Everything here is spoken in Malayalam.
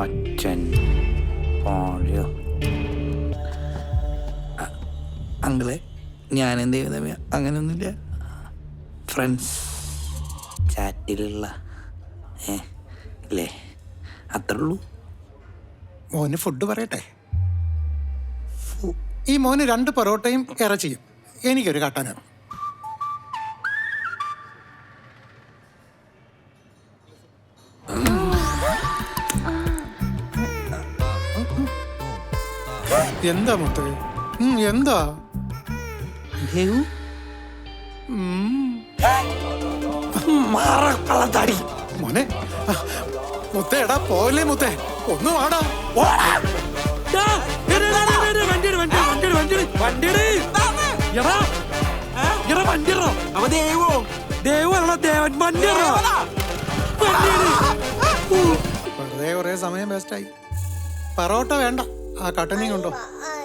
അച്ഛൻ പാളിയോ അങ്കിളെ ഞാൻ എന്ത് ചെയ്യുന്ന അങ്ങനെയൊന്നുമില്ല ഫ്രണ്ട്സ് ചാറ്റിലുള്ള ഏ അല്ലേ അത്രേ ഉള്ളൂ മോന് ഫുഡ് പറയട്ടെ? ഈ മോന് രണ്ട് പൊറോട്ടയും ഇറച്ചിയും. എനിക്കൊരു കട്ടനും എന്താ മുത്ത്? എന്താ? മോനെ മുത്തേ എടാ പോലെ മുത്തേ? ഒന്നും ആടാ വെറുതെ കുറെ സമയം വേസ്റ്റായി പറോട്ട വേണ്ട. ആ കട്ടനിങ്ങുണ്ടോ